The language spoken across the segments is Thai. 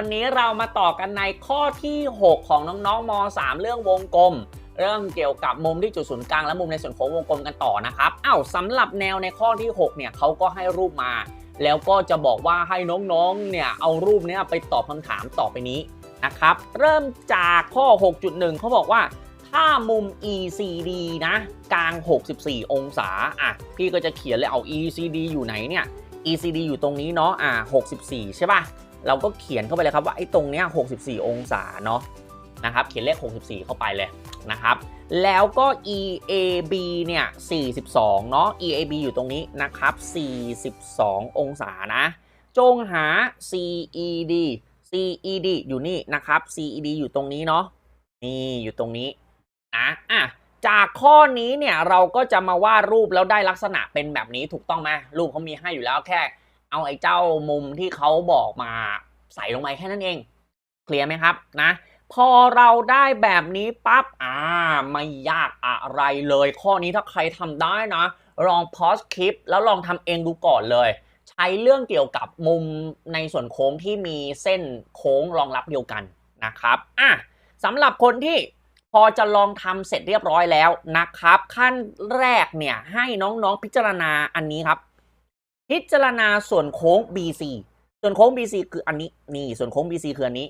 วันนี้เรามาต่อกันในข้อที่ 6 ของน้องๆม .3 เรื่องวงกลม เรื่องเกี่ยวกับมุมที่จุดศูนย์กลางและมุมในส่วนโค้งวงกลมกันต่อนะครับอ้าวสำหรับแนวในข้อที่ 6 เนี่ยเขาก็ให้รูปมา แล้วก็จะบอกว่าให้น้องๆ เนี่ยเอารูปนี้ไปตอบคำถามต่อไปนี้นะครับ เริ่มจากข้อ 6.1 เขาบอกว่าถ้ามุม ECD นะ กลาง 64 องศา อะ พี่ก็จะเขียนเลยเอา ECD อยู่ไหนเนี่ย ECD อยู่ตรงนี้เนาะ อะ 64 ใช่ป่ะ เราก็เขียนเข้าไปเลยครับว่าไอ้ตรงเนี้ย64 องศาเนาะนะครับเขียนเลข 64 เข้าไปเลยนะครับ แล้วก็ EAB เนี่ย 42 เนาะ EAB อยู่ตรงนี้นะครับ 42 องศานะ จงหา CED CED อยู่นี่นะครับ CED อยู่ตรงนี้เนาะ นี่อยู่ตรงนี้นะอะจากข้อนี้เนี่ยเราก็จะมาวาดรูปแล้วได้ลักษณะเป็นแบบนี้ถูกต้องไหมรูปเขามีให้อยู่แล้วแค่ เอาไอ้เจ้ามุมที่เขาบอกมาใส่ลงไปแค่นั้นเอง เคลียร์ไหมครับนะ พอเราได้แบบนี้ปั๊บอ่าไม่ยากอะไรเลย ข้อนี้ถ้าใครทำได้นะ ลองพอสคลิป แล้วลองทำเองดูก่อนเลย ใช้เรื่องเกี่ยวกับมุมในส่วนโค้งที่มีเส้นโค้งรองรับเดียวกันนะครับอะสำหรับคนที่พอจะลองทำเสร็จเรียบร้อยแล้วนะครับ ขั้นแรกเนี่ยให้น้องๆพิจารณาอันนี้ครับ พิจารณาส่วนโค้ง BC ส่วนโค้ง BC คืออันนี้นี่ส่วนโค้ง BC คืออันนี้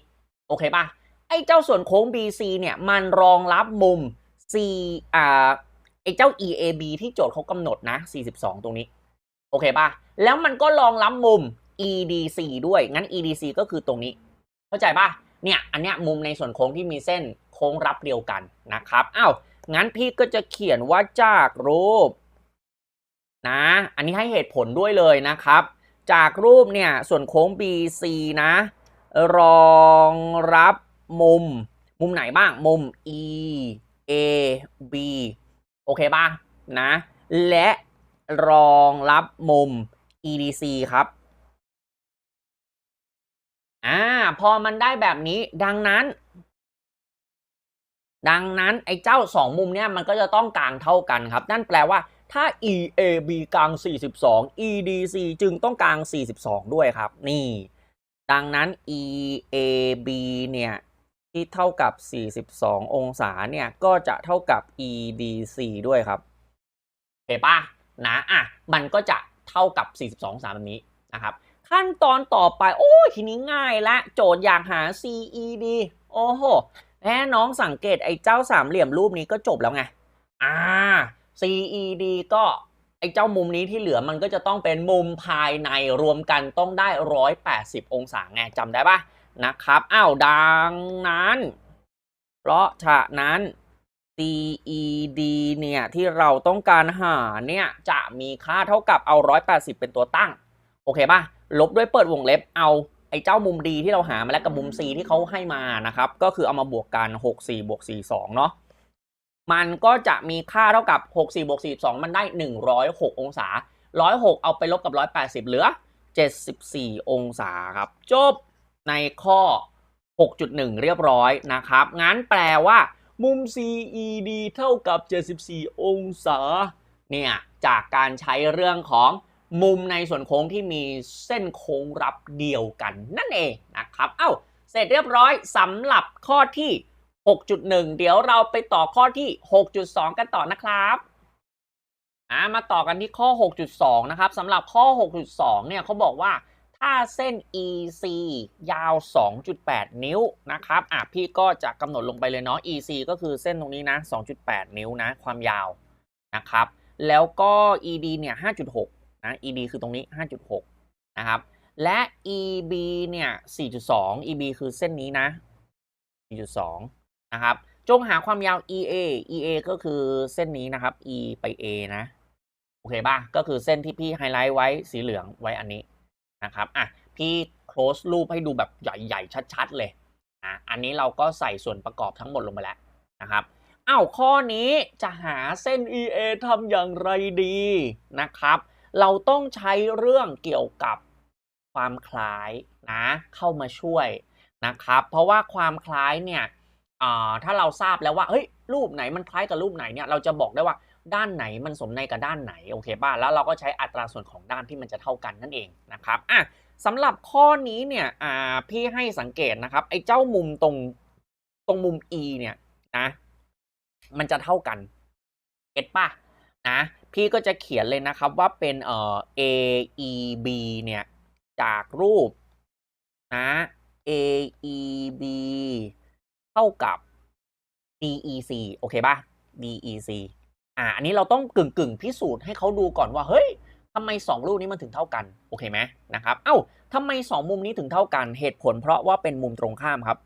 โอเคป่ะไอ้เจ้าส่วนโค้ง BC เนี่ย มันรองรับมุม C อ่าไอ้เจ้า EAB ที่โจทย์เขากำหนดนะ 42 ตรงนี้ โอเคป่ะแล้วมันก็รองรับมุม EDC ด้วย งั้น EDC ก็คือตรงนี้ เข้าใจป่ะเนี่ย อันเนี้ยมุมในส่วนโค้งที่มีเส้นโค้งรับเดียวกันนะครับ อ้าว งั้นพี่ก็จะเขียนว่าจากรูป นะ อันนี้ให้เหตุผลด้วยเลยนะครับ จากรูปเนี่ยส่วนโค้ง BC นะ รองรับมุม มุมไหนบ้างมุม E A B โอเคป่ะนะ และรองรับมุม EDC ครับอ่าพอมันได้แบบนี้ดังนั้น ดังนั้นไอ้เจ้า2มุมเนี่ยมันก็จะต้องกลางเท่ากันครับ นั่นแปลว่า ถ้า EAB กลาง 42 EDC จึงต้องกลาง 42 ด้วยครับ นี่ ดังนั้น EAB เนี่ย ที่เท่ากับ 42 องศาเนี่ย ก็จะเท่ากับ EDC ด้วยครับโอเคป่ะนะอะ มันก็จะเท่ากับ 42 องศาแบบนี้นะครับ ขั้นตอนต่อไป โอ้ทีนี้ง่ายละ โจทย์อยากหา CED โอ้โหแค่น้องสังเกตไอ้เจ้าสามเหลี่ยมรูปนี้ก็จบแล้วไง อ่า CED ก็ไอ้เจ้ามุมนี้ที่เหลือมันก็จะต้องเป็นมุมภายในรวมกันต้องได้ 180 องศาไงจำได้ปะนะครับอ้าวดังนั้น เพราะฉะนั้น CED เนี่ยที่เราต้องการหาเนี่ยจะมีค่าเท่ากับเอา 180 เป็นตัวตั้ง โอเคป่ะลบด้วยเปิดวงเล็บเอาไอ้เจ้ามุมดีที่เราหามาแล้วกับมุม C ที่เขาให้มานะครับ ก็คือเอามาบวกกัน 6 4บวก4 2 เนาะ มันก็จะมีค่าเท่ากับ 6 4บวก4 2 มันได้ 106 องศา 106 เอาไปลบกับ 180 เหลือ 74 องศาครับ จบในข้อ 6.1 เรียบร้อยนะครับ งั้นแปลว่ามุม CED เท่ากับ 74 องศา เนี่ย จากการใช้เรื่องของมุมในส่วนโค้งที่มีเส้นโค้งรับเดียวกันนั่นเองนะครับ เอ้า เสร็จเรียบร้อยสำหรับข้อที่ 6.1 เดี๋ยวเราไปต่อข้อที่ 6.2 กันต่อนะครับอ่ามาต่อกันที่ข้อ 6.2 นะครับสำหรับข้อ 6.2 เนี่ยเขาบอกว่าถ้าเส้น EC ยาว 2.8 นิ้วนะครับอะพี่ก็จะกำหนดลงไปเลยเนาะ EC ก็คือเส้นตรงนี้นะ 2.8 นิ้วนะความยาวนะครับ แล้วก็ ED เนี่ย 5.6 นะ ED คือตรงนี้ 5.6 นะครับ และ EB เนี่ย 4.2 EB คือเส้นนี้นะ 4.2 นะครับ จงหาความยาว EA EA ก็คือเส้นนี้นะครับ E ไป A นะ โอเคป่ะ ก็คือเส้นที่พี่ไฮไลท์ไว้สีเหลืองไว้อันนี้นะครับ อะ พี่ close รูปให้ดูแบบใหญ่ๆ ชัด ๆ เลยอะอันนี้เราก็ใส่ส่วนประกอบทั้งหมดลงไปแล้วนะครับอ้าวข้อนี้จะหาเส้น EA ทำอย่างไรดีนะครับ เราต้องใช้เรื่องเกี่ยวกับความคล้ายนะเข้ามาช่วยนะครับ เพราะว่าความคล้ายเนี่ย ถ้าเราทราบแล้วว่าเฮ้ยรูปไหนมันคล้ายกับรูปไหนเนี่ยเราจะบอกได้ว่าด้านไหนมันสมในกับด้านไหนโอเคป่ะแล้วเราก็ใช้อัตราส่วนของด้านที่มันจะเท่ากันนั่นเองนะครับอะสำหรับข้อนี้เนี่ยอ่าพี่ให้สังเกตนะครับไอ้เจ้ามุมตรงตรงมุม e เนี่ยนะ มันจะเท่ากันเก็ตป่ะนะพี่ก็จะเขียนเลยนะครับว่าเป็นเอ่อ a e b เนี่ยจากรูปนะ a e b เท่ากับ d e c โอเคป่ะ d e c อ่า อันนี้เราต้องกึ่งกึ่งพิสูจน์ให้เขาดูก่อนว่า เฮ้ยทำไมสองรูปนี้มันถึงเท่ากัน โอเคไหมนะครับ เอ้าทำไมสองมุมนี้ถึงเท่ากัน เหตุผลเพราะว่าเป็นมุมตรงข้ามครับ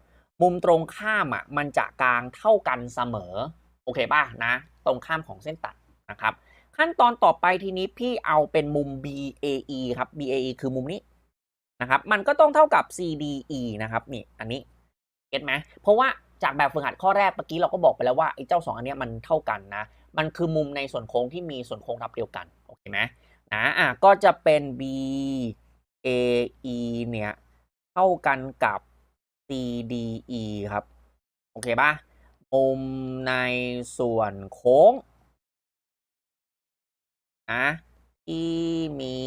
มุมตรงข้ามอะ มันจะกลางเท่ากันเสมอ โอเคป่ะนะ ตรงข้ามของเส้นตัดนะครับ ขั้นตอนต่อไปทีนี้พี่เอาเป็นมุม BAE ครับ BAE คือมุมนี้นะครับ มันก็ต้องเท่ากับ CDE นะครับ นี่ อันนี้ เก็ตไหมเพราะว่าจากแบบฝึกหัดข้อแรกเมื่อกี้เราก็บอกไปแล้วว่าไอ้เจ้าสองอันเนี้ยมันเท่ากันนะ มันคือมุมในส่วนโค้งที่มีส่วนโค้งรับเดียวกัน โอเคไหมนะอะก็จะเป็น BAE เนี่ย เท่ากันกับ CDE ครับ โอเคป่ะมุมในส่วนโค้งนะที่มี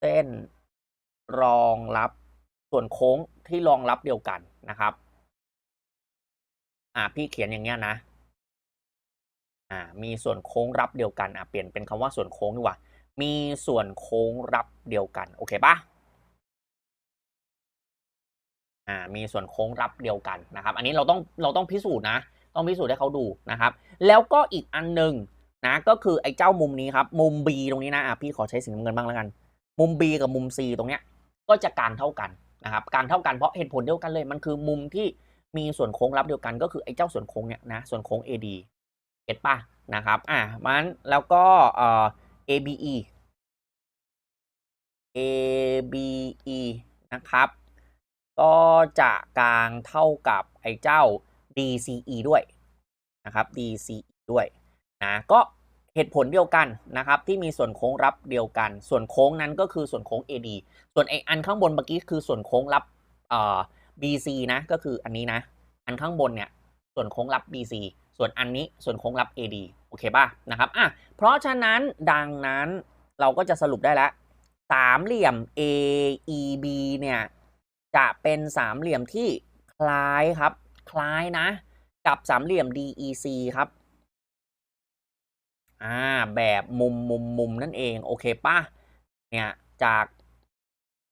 เส้นรองรับส่วนโค้งที่รองรับเดียวกัน นะครับ อ่าพี่เขียนอย่างเงี้ยนะ อ่า มีส่วนโค้งรับเดียวกัน อ่าเปลี่ยนเป็นคำว่าส่วนโค้งดีกว่า มีส่วนโค้งรับเดียวกัน โอเคปะอ่า มีส่วนโค้งรับเดียวกันนะครับ อันนี้เราต้องเราต้องพิสูจน์นะ ต้องพิสูจน์ให้เขาดูนะครับ แล้วก็อีกอันหนึ่งนะ ก็คือไอ้เจ้ามุมนี้ครับ มุม B ตรงนี้นะ อะพี่ขอใช้สีน้ำเงินบ้างแล้วกัน มุม B กับมุม C ตรงเนี้ย ก็จะกางเท่ากัน นะครับกลางเท่ากันเพราะเหตุผลเดียวกันเลย มันคือมุมที่มีส่วนโค้งรับเดียวกัน ก็คือไอ้เจ้าส่วนโค้งเนี่ยนะส่วนโค้ง AD เก็ตป่ะนะครับอะมันแล้วก็เอ่อ ABE ABE นะครับ ก็จะกลางเท่ากับไอ้เจ้า DCE ด้วยนะครับ DCE ด้วยนะก็ เหตุผลเดียวกันนะครับที่มีส่วนโค้งรับเดียวกัน ส่วนโค้งนั้นก็คือส่วนโค้ง AD ส่วนไออันข้างบนเมื่อกี้คือส่วนโค้งรับเอ่อ BC นะก็คืออันนี้นะ อันข้างบนเนี่ยส่วนโค้งรับ BC ส่วนอันนี้ส่วนโค้งรับ AD โอเคป่ะนะครับอะเพราะฉะนั้นดังนั้นเราก็จะสรุปได้แล้วสามเหลี่ยม AEB เนี่ยจะเป็นสามเหลี่ยมที่คล้ายครับ คล้ายนะ กับสามเหลี่ยม DEC ครับ อ่าแบบมุมมุมมุมนั่นเอง โอเคป่ะเนี่ยจาก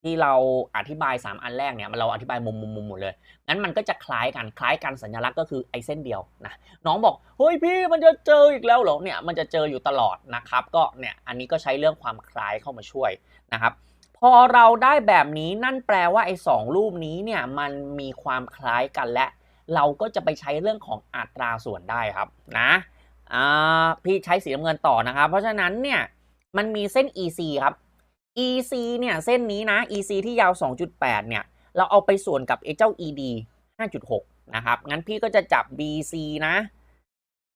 ที่เราอธิบาย 3 อันแรกเนี่ยเราอธิบายมุมมุมมุมหมดเลยงั้นมันก็จะคล้ายกันคล้ายกันสัญลักษณ์ก็คือไอเส้นเดียวนะน้องบอกเฮ้ยพี่มันจะเจออีกแล้วเหรอเนี่ยมันจะเจออยู่ตลอดนะครับ ก็เนี่ยอันนี้ก็ใช้เรื่องความคล้ายเข้ามาช่วยนะครับ พอเราได้แบบนี้นั่นแปลว่าไอ้สองรูปนี้เนี่ยมันมีความคล้ายกันและ เราก็จะไปใช้เรื่องของอัตราส่วนได้ครับนะ พี่ใช้สีน้ำเงินต่อนะครับ เพราะฉะนั้นเนี่ยมันมีเส้น EC ครับ EC เนี่ยเส้นนี้นะ EC ที่ยาว 2.8 เนี่ย เราเอาไปส่วนกับไอ้เจ้า ED 5.6 นะครับ งั้นพี่ก็จะจับ BC นะ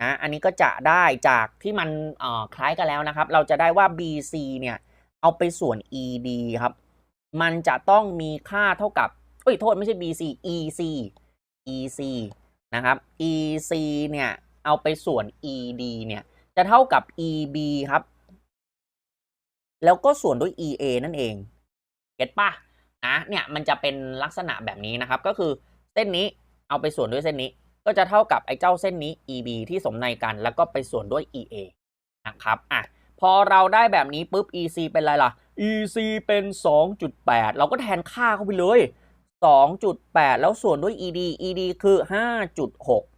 นะอันนี้ก็จะได้จากที่มันคล้ายกันแล้วนะครับ เราจะได้ว่า BC เนี่ยเอาไปส่วน ED ครับ มันจะต้องมีค่าเท่ากับเอ้ยโทษไม่ใช่ BC EC EC นะครับ EC เนี่ย เอาไปส่วน ED เนี่ย จะเท่ากับ EB ครับ แล้วก็ส่วนด้วย EA นั่นเอง เก็ตป่ะนะเนี่ยมันจะเป็นลักษณะแบบนี้นะครับ ก็คือเส้นนี้เอาไปส่วนด้วยเส้นนี้ ก็จะเท่ากับไอ้เจ้าเส้นนี้ EB ที่สมในกัน แล้วก็ไปส่วนด้วย EA นะครับอะพอเราได้แบบนี้ปุ๊บ EC เป็นอะไรล่ะ EC เป็น 2.8 เราก็แทนค่าเข้าไปเลย 2.8 แล้วส่วนด้วย ED ED คือ 5.6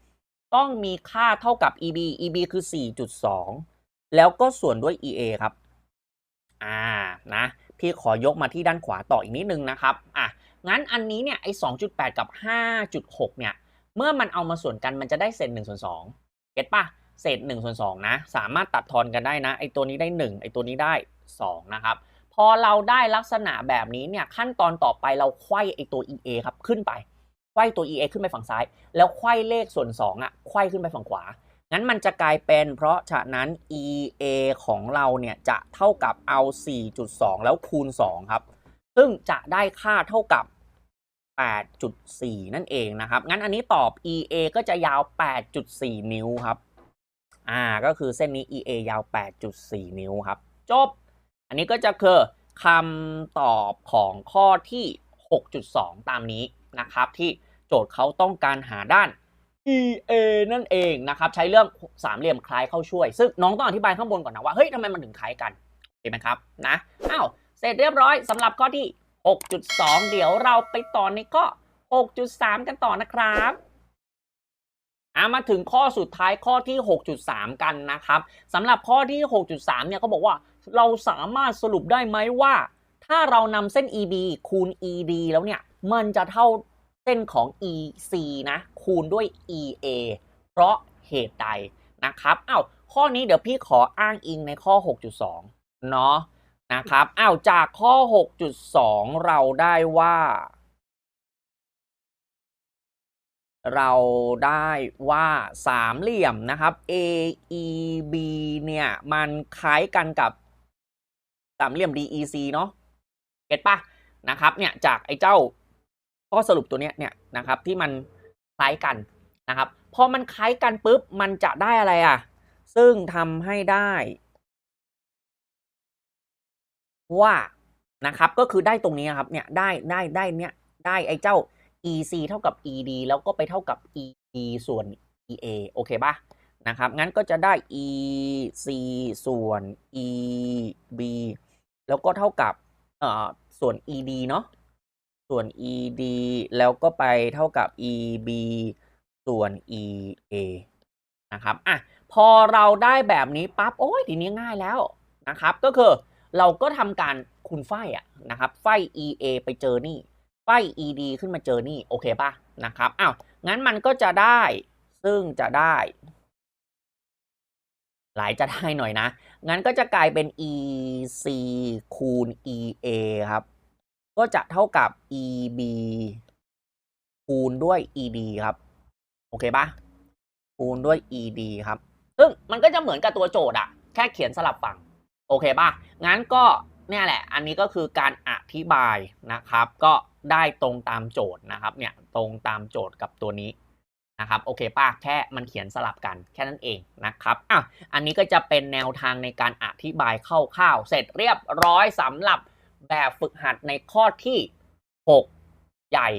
ต้องมีค่าเท่ากับ EB EB คือ 4.2 แล้วก็ส่วนด้วย EA ครับ อ่า นะ พี่ขอยกมาที่ด้านขวาต่ออีกนิดนึงนะครับ อะ งั้นอันนี้เนี่ย ไอ้ 2.8 กับ 5.6 เนี่ย เมื่อมันเอามาส่วนกันมันจะได้เศษ1ส่วน2เก็ตปะเศษ1ส่วน2นะ สามารถตัดทอนกันได้นะ ไอ้ตัวนี้ได้ 1 ไอ้ตัวนี้ได้ 2 นะครับ พอเราได้ลักษณะแบบนี้เนี่ย ขั้นตอนต่อไปเราไขว้ไอ้ตัว EA ครับ ขึ้นไป ไขว้ตัว EA ขึ้นไปฝั่งซ้าย แล้วไขว้เลขส่วน2อะไขว้ขึ้นไปฝั่งขวา งั้นมันจะกลายเป็น เพราะฉะนั้น EA ของเราเนี่ยจะเท่ากับเอา 4.2 แล้วคูณ 2 ครับ ซึ่งจะได้ค่าเท่ากับ 8.4 นั่นเองนะครับ งั้นอันนี้ตอบ EA ก็จะยาว 8.4 นิ้วครับ อ่า ก็คือเส้นนี้ EA ยาว 8.4 นิ้วครับ จบ อันนี้ก็จะคือคำตอบของข้อที่ 6.2 ตามนี้ นะครับ ที่โจทย์เขาต้องการหาด้าน EA นั่นเองนะครับ ใช้เรื่องสามเหลี่ยมคล้ายเข้าช่วย ซึ่งน้องต้องอธิบายข้างบนก่อนนะว่า เฮ้ยทำไมมันถึงคล้ายกันเห็นไหมครับนะอ้าวเสร็จเรียบร้อยสำหรับข้อที่ 6.2 เดี๋ยวเราไปต่อในข้อ 6.3 กันต่อนะครับอะมาถึงข้อสุดท้ายข้อที่ 6.3 กันนะครับสำหรับข้อที่ 6.3 เนี่ยเขาบอกว่าเราสามารถสรุปได้ไหมว่า ถ้าเรานำเส้น EB คูณ ED แล้วเนี่ย มันจะเท่าเส้นของ EC นะ คูณด้วย EA เพราะเหตุใดนะครับอ้าวข้อนี้เดี๋ยวพี่ขออ้างอิงในข้อ 6.2 เนาะนะครับอ้าวจากข้อ 6.2 เราได้ว่า เราได้ว่าสามเหลี่ยมนะครับ AEB เนี่ย มันคล้ายกันกับสามเหลี่ยม DEC เนาะเก็ตปะนะครับเนี่ยจากไอ้เจ้า ข้อสรุปตัวเนี้ยเนี่ยนะครับที่มันคล้ายกันนะครับพอมันคล้ายกันปุ๊บมันจะได้อะไรอะ ซึ่งทำให้ได้ว่านะครับก็คือได้ตรงนี้ครับเนี่ยได้ได้ได้เนี่ยได้ไอ้เจ้า EC เท่ากับ ED แล้วก็ไปเท่ากับ ED ส่วน EA โอเคปะนะครับงั้นก็จะได้ EC ส่วน EB แล้วก็เท่ากับเอ่อส่วน ED เนาะ ส่วน ED แล้วก็ไปเท่ากับ EB ส่วน EA นะครับอะพอเราได้แบบนี้ปั๊บโอ้ยทีนี้ง่ายแล้วนะครับ ก็คือเราก็ทำการคูณไฟอะนะครับไฟ EA ไปเจอนี่ไฟ ed ขึ้นมาเจอนี่โอเคป่ะนะครับอ้าวงั้นมันก็จะได้ซึ่งจะได้ หลายจะได้หน่อยนะ งั้นก็จะกลายเป็น ec คูณ ea ครับ ก็จะเท่ากับ eb คูณด้วย ed ครับ โอเคปะคูณด้วย ed ครับ ซึ่งมันก็จะเหมือนกับตัวโจทย์อะแค่เขียนสลับฝั่ง โอเคปะงั้นก็เนี่ยแหละ อันนี้ก็คือการอธิบายนะครับ ก็ได้ตรงตามโจทย์นะครับ เนี่ยตรงตามโจทย์กับตัวนี้นะครับ โอเคปะแค่มันเขียนสลับกันแค่นั้นเองนะครับ อะ อันนี้ก็จะเป็นแนวทางในการอธิบายคร่าวๆ เสร็จเรียบร้อยสำหรับ แบบฝึกหัดในข้อที่ 6 ใหญ่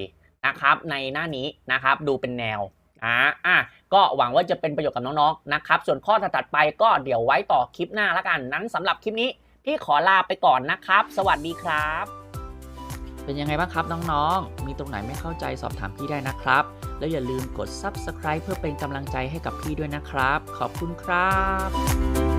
นะครับ ในหน้านี้นะครับ ดูเป็นแนวอ่าอะก็หวังว่าจะเป็นประโยชน์กับน้องๆนะครับ ส่วนข้อถัดไปก็เดี๋ยวไว้ต่อคลิปหน้าล้วกันนั้นสำหรับคลิปนี้พี่ขอลาไปก่อนนะครับ สวัสดีครับ เป็นยังไงบ้างครับน้องๆ มีตรงไหนไม่เข้าใจสอบถามพี่ได้นะครับ แล้วอย่าลืมกด Subscribe เพื่อเป็นกำลังใจให้กับพี่ด้วยนะครับ ขอบคุณครับ